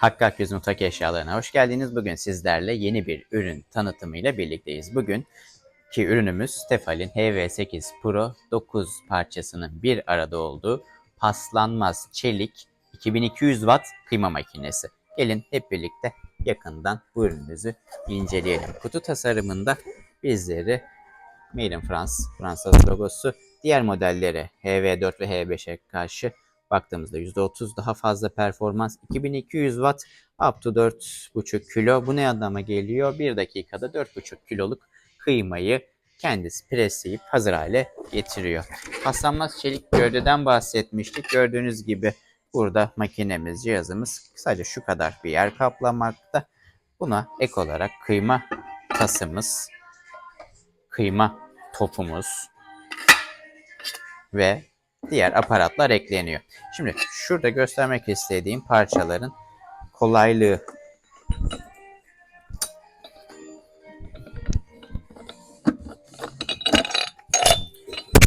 Hakkı Akgöz Mutfak Eşyalarına hoş geldiniz. Bugün sizlerle yeni bir ürün tanıtımıyla birlikteyiz. Bugün ki ürünümüz Tefal'in HV8 Pro 9 parçasının bir arada olduğu paslanmaz çelik 2200 watt kıyma makinesi. Gelin hep birlikte yakından bu ürünümüzü inceleyelim. Kutu tasarımında bizleri Made in France, Fransız logosu diğer modellere HV4 ve H5'e karşı baktığımızda %30 daha fazla performans 2200 watt up to 4,5 kilo. Bu ne anlama geliyor? 1 dakikada 4,5 kiloluk kıymayı kendisi presleyip hazır hale getiriyor. Paslanmaz çelik gövdeden bahsetmiştik. Gördüğünüz gibi burada makinemiz, cihazımız sadece şu kadar bir yer kaplamakta. Buna ek olarak kıyma tasımız, kıyma topumuz ve diğer aparatlar ekleniyor. Şimdi şurada göstermek istediğim parçaların kolaylığı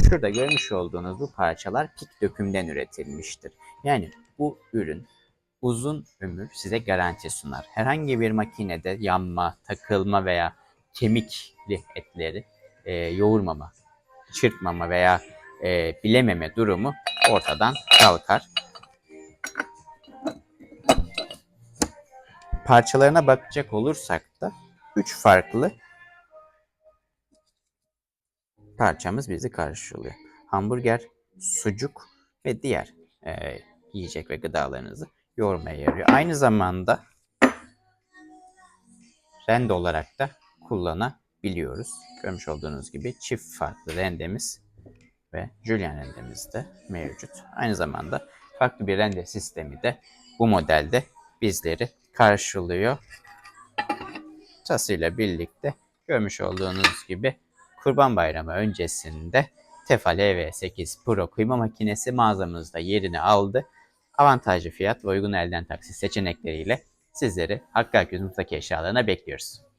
Şurada görmüş olduğunuz bu parçalar pik dökümden üretilmiştir. Yani bu ürün uzun ömür size garanti sunar. Herhangi bir makinede yanma, takılma veya kemikli etleri e, yoğurmama, çırpmama veya e, bilememe durumu ortadan kalkar. Parçalarına bakacak olursak da 3 farklı parçamız bizi karşılıyor. Hamburger, sucuk ve diğer e, yiyecek ve gıdalarınızı yoğurmaya yarıyor. Aynı zamanda rende olarak da kullanabiliyoruz. Görmüş olduğunuz gibi çift farklı rendemiz ve julienne rendemiz de mevcut. Aynı zamanda farklı bir rende sistemi de bu modelde bizleri karşılıyor. Tasıyla birlikte görmüş olduğunuz gibi Kurban Bayramı öncesinde Tefal EV8 Pro kıyma makinesi mağazamızda yerini aldı. Avantajlı fiyat ve uygun elden taksit seçenekleriyle sizleri Hakkı Akgüz Mutfak Eşyalarına bekliyoruz.